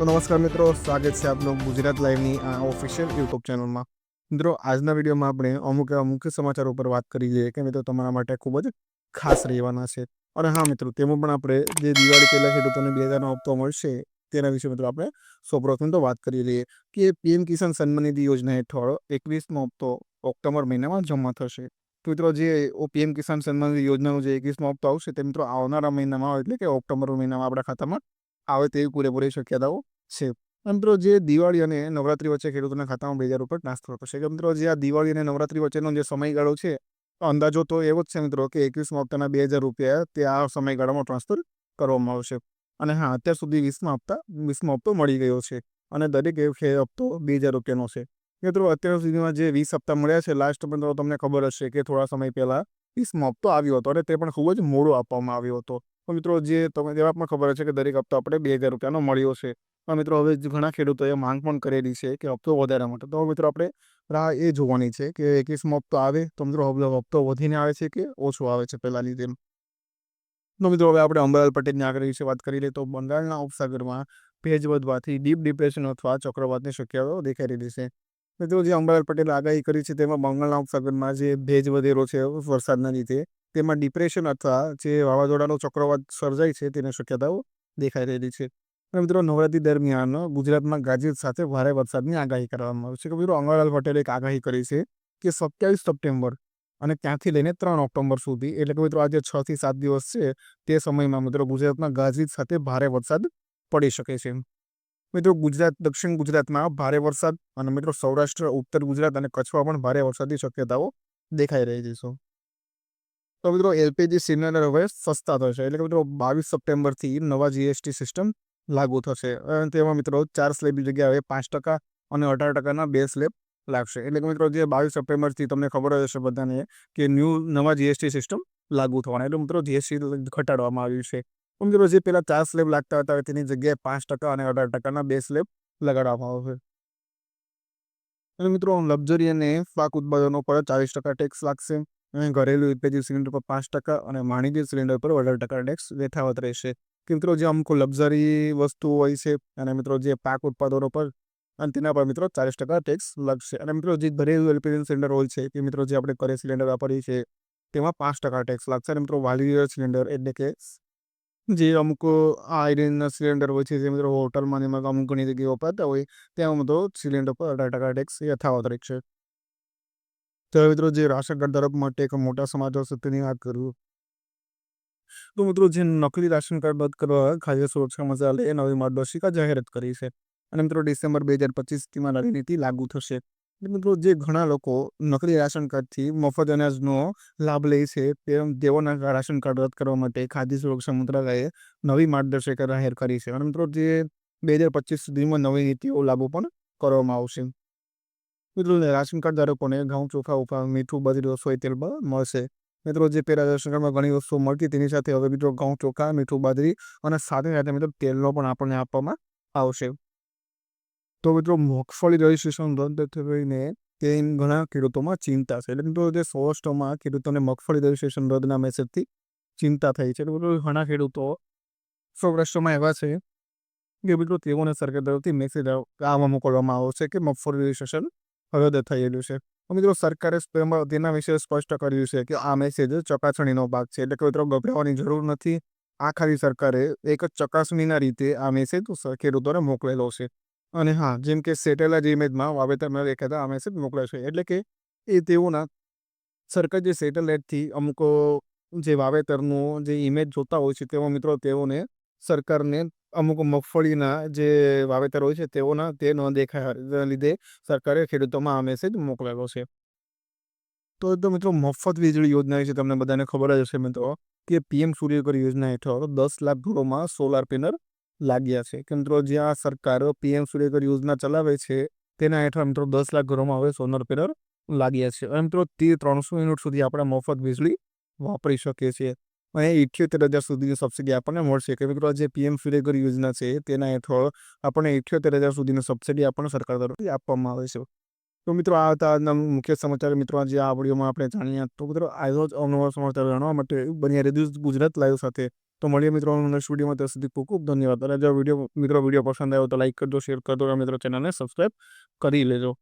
તો નમસ્કાર મિત્રો, સ્વાગત છે આપનું ગુજરાત લાઈવની આ ઓફિશિયલ યુટ્યુબ ચેનલમાં મિત્રો, આજના વિડીયોમાં આપણે અમુક એવા મુખ્ય સમાચાર ઉપર વાત કરી લઈએ કે મિત્રો, તમારા માટે ખૂબ જ ખાસ રહેવાના છે. અને હા મિત્રો, તેમાં પણ આપણે જે દિવાળી પહેલાં ખેડૂતોને બે હજારનો હપ્તો મળશે તેના વિશે મિત્રો આપણે સૌપ્રથમ તો વાત કરી લઈએ કે પીએમ કિસાન સન્માન નિધિ યોજના હેઠળ એકવીસમો હપ્તો ઓક્ટોબર મહિનામાં જમા થશે. તો મિત્રો, જે પીએમ કિસાન સન્માન યોજનાનો જે એકવીસમો હપ્તો આવશે તે મિત્રો આવનારા મહિનામાં એટલે કે ઓક્ટોબર મહિનામાં આપણા ખાતામાં આવે તેવી પૂરેપૂરી શક્યતાઓ છે. મિત્રો, જે દિવાળી અને નવરાત્રી વચ્ચે ખેડૂતોના ખાતામાં બે હજાર રૂપિયા ટ્રાન્સફર થશે કે મિત્રો, જે આ દિવાળી અને નવરાત્રી વચ્ચેનો જે સમયગાળો છે, તો અંદાજો તો એવો જ છે મિત્રો કે એકવીસમાં હપ્તાના બે હજાર રૂપિયા તે આ સમયગાળામાં ટ્રાન્સફર કરવામાં આવશે. અને હા, અત્યાર સુધી વીસમાં હપ્તા, વીસમાં હપ્તો મળી ગયો છે અને દરેક હપ્તો બે હજાર રૂપિયાનો છે. મિત્રો, અત્યાર સુધીમાં જે વીસ હપ્તા મળ્યા છે લાસ્ટ મિત્રો તમને ખબર હશે કે થોડા સમય પહેલાં વીસમાં હપ્તો આવ્યો હતો અને તે પણ ખૂબ જ મોડો આપવામાં આવ્યો હતો. મિત્રો જે તમે જેવા પણ ખબર છે કે દરેક હપ્તો આપણે બે હજાર રૂપિયાનો મળ્યો છે. પણ મિત્રો હવે ઘણા ખેડૂતોએ માંગ પણ કરેલી છે કે હપ્તો વધારે માટે. તો મિત્રો આપણે રાહ એ જોવાની છે કે એકવીસમો હપ્તો આવે તો મિત્રો હપ્તો વધીને આવે છે કે ઓછો આવે છે પહેલાંની જેમ તો મિત્રો હવે આપણે અંબાલાલ પટેલની આગળ વિશે વાત કરી લઈએ તો બંગાળના ઉપસાગરમાં ભેજ વધવાથી ડીપ ડિપ્રેશન અથવા ચક્રવાતની શક્યતાઓ દેખાઈ રહી છે. મિત્રો જે અંબાલાલ પટેલે આગાહી કરી છે તેમાં બંગાળના ઉપસાગરમાં જે ભેજ વધેલો છે વરસાદના લીધે તેમાં ડિપ્રેશન અથવા જે વાવાઝોડાનો ચક્રવાત સર્જાય છે તેની શક્યતાઓ દેખાઈ રહેલી છે. અને મિત્રો, નવરાત્રી દરમિયાન ગુજરાતમાં ગાજવીજ સાથે ભારે વરસાદની આગાહી કરવામાં આવી છે. કે મિત્રો અંબાલાલ પટેલે એક આગાહી કરી છે કે સત્યાવીસ સપ્ટેમ્બર અને ત્યાંથી લઈને ત્રણ ઓક્ટોબર સુધી, એટલે કે મિત્રો, આજે છ થી સાત દિવસ છે, તે સમયમાં મિત્રો, ગુજરાતમાં ગાજવીજ સાથે ભારે વરસાદ પડી શકે છે. મિત્રો, ગુજરાત, દક્ષિણ ગુજરાતમાં ભારે વરસાદ અને મિત્રો, સૌરાષ્ટ્ર, ઉત્તર ગુજરાત અને કચ્છમાં પણ ભારે વરસાદની શક્યતાઓ દેખાઈ રહી છે. તો મિત્રો એલપીજી સિલિન્ડર હવે સસ્તા થશે. એટલે કે મિત્રો બાવીસ સપ્ટેમ્બરથી નવા જીએસટી સિસ્ટમ લાગુ થશે. તેમાં મિત્રો ચાર સ્લેબની જગ્યાએ પાંચ ટકા અને અઢાર ટકાના બે સ્લેબ લાગશે. એટલે કે મિત્રો જે બાવીસ સપ્ટેમ્બરથી તમને ખબર હશે બધાને કે ન્યૂ નવા જીએસટી સિસ્ટમ લાગુ થવાના. એટલે મિત્રો જીએસટી ઘટાડવામાં આવ્યું છે. મિત્રો જે પહેલાં ચાર સ્લેબ લાગતા હતા તેની જગ્યાએ પાંચ ટકા અને અઢાર ટકાના બે સ્લેબ લગાડવામાં આવશે. અને મિત્રો લક્ઝરી અને પાક ઉત્પાદનો પર ચાલીસ ટકા ટેક્સ લાગશે. અને ઘરેલું એલપીજી સિલિન્ડર પર પાંચ ટકા અને વાણિજ્ય સિલિન્ડર પર અઢાર ટકા ટેક્સ યથાવત રહેશે. મિત્રો, જે અમુક લક્ઝરી વસ્તુઓ હોય છે અને મિત્રો, જે પાક ઉત્પાદનો પર, અને તેના પર મિત્રો ચાલીસ ટકા ટેક્સ લાગશે. અને મિત્રો, જે ઘરેલું એલપીજી સિલિન્ડર હોય છે, કે મિત્રો, જે આપણે ઘરે સિલિન્ડર વાપરીએ છીએ, તેમાં પાંચ ટકા ટેક્સ લાગશે. અને મિત્રો વાલિયર સિલિન્ડર એટલે કે જે અમુક આયરનના સિલિન્ડર હોય છે, જે મિત્રો, હોટલમાં એમાં અમુક ઘણી જગ્યાએ વપરાતા હોય ત્યાં મિત્રો સિલિન્ડર પર અઢાર ટકા ટેક્સ યથાવત રહેશે. તો મિત્રો જે રાશન તરફ માટે એક મોટા સમાચાર સત્યની વાત કરું. તો મિત્રો જે નકલી રાશન કાર્ડ બંધ કરવા ખાદ્ય સુરક્ષા મંત્રાલયે નવી માર્ગદર્શિકા જાહેરાત કરી છે અને મિત્રો ડિસેમ્બર બે હજાર પચીસથી નવી નીતિ લાગુ થશે. મિત્રો જે ઘણા લોકો નકલી રાશન કાર્ડથી મફત અનાજનો લાભ લે છે તેઓના રાશન કાર્ડ રદ કરવા માટે ખાદ્ય સુરક્ષા મંત્રાલયે નવી માર્ગદર્શિકા જાહેર કરી છે. અને મિત્રો જે બે હજાર પચીસ સુધીમાં નવી નીતિઓ લાગુ પણ કરવામાં આવશે. મિત્રો રાશન કાર્ડ ધારકોને ઘઉં, ચોખા ઉપા મીઠું, બધી રસોઈ તેલ મળશે. મિત્રો જે પહેલા રાશન કાર્ડમાં ઘણી વસ્તુઓ મળતી તેની સાથે હવે મિત્રો ઘઉં, ચોખા, મીઠું, બાજરી અને સાથે સાથે મિત્રો તેલનો પણ આપણને આપવામાં આવશે. તો મિત્રો મગફળી રજીસ્ટ્રેશન રદ થઈને તે ઘણા ખેડૂતોમાં ચિંતા છે. એટલે મિત્રો જે સૌરાષ્ટ્રમાં ખેડૂતોને મગફળી રજીસ્ટ્રેશન રદના મેસેજથી ચિંતા થઈ છે. એટલે મિત્રો ઘણા ખેડૂતો સૌરાષ્ટ્રમાં એવા છે કે મિત્રો તેઓને સરકાર તરફથી મેસેજ આવવા મોકલવામાં આવશે કે મગફળી રજીસ્ટ્રેશન રદ થયેલું છે. મિત્રો, સરકારે તેના વિશે સ્પષ્ટ કર્યું છે કે આ મેસેજ ચકાસણીનો ભાગ છે. એટલે કે મિત્રો, ગભરાવાની જરૂર નથી. આ ખાલી સરકારે એક જ ચકાસણીના રીતે આ મેસેજ ખેડૂતોને મોકલેલો છે. અને હા, જેમ કે સેટેલાઇટ ઇમેજમાં વાવેતરમાં દેખાતા આ મેસેજ મોકલે છે. એટલે કે એ તેઓના સરકાર જે સેટેલાઇટથી અમુક જે વાવેતરનું જે ઇમેજ જોતા હોય છે, તેઓ મિત્રો, તેઓને સરકારને અમુક મગફળીના જે વાવેતર હોય છે, તેઓના તે ન દેખાયા લીધે સરકારે ખેડૂતોમાં આ મેસેજ મોકલેલો છે. તો તો મિત્રો મફત વીજળી યોજના વિશે તમને બધાને ખબર જ હશે મિત્રો, કે પીએમ સૂર્યઘર યોજના હેઠળ દસ લાખ ઘરોમાં સોલાર પેનલ લાગ્યા છે. કે મિત્રો જ્યાં સરકાર પીએમ સૂર્યઘર યોજના ચલાવે છે, તેના હેઠળ મિત્રો દસ લાખ ઘરોમાં હવે સોલર પેનલ લાગ્યા છે. અને મિત્રો તે ત્રણસો યુનિટ સુધી આપણે મફત વીજળી વાપરી શકીએ છીએ. અને ઇઠ્યોતેર હજાર સુધીની સબસિડી આપણને મળશે. કે મિત્રો જે પીએમ સૂર્યઘર યોજના છે, તેના હેઠળ આપણને ઇઠ્યોતેર હજાર સુધીની સબસિડી આપણને સરકાર તરફથી આપવામાં આવે છે. તો મિત્રો, આ હતા આજના મુખ્ય સમાચાર. મિત્રો, આજે આ વિડીયોમાં આપણે જાણ્યા તો મિત્રો આજનો જ અવનવા સમાચાર જાણવા માટે બન્યા રેડિયો ગુજરાત લાઈવ સાથે. તો મળીએ મિત્રો નેક્સ્ટ વિડીયોમાં. ત્યાં સુધી ખૂબ ખૂબ ધન્યવાદ. અને જો વીડિયો, મિત્રો, વીડિયો પસંદ આવ્યો તો લાઈક કરજો, શેર કરજો અને મિત્રો, ચેનલને સબસ્ક્રાઈબ કરી લેજો.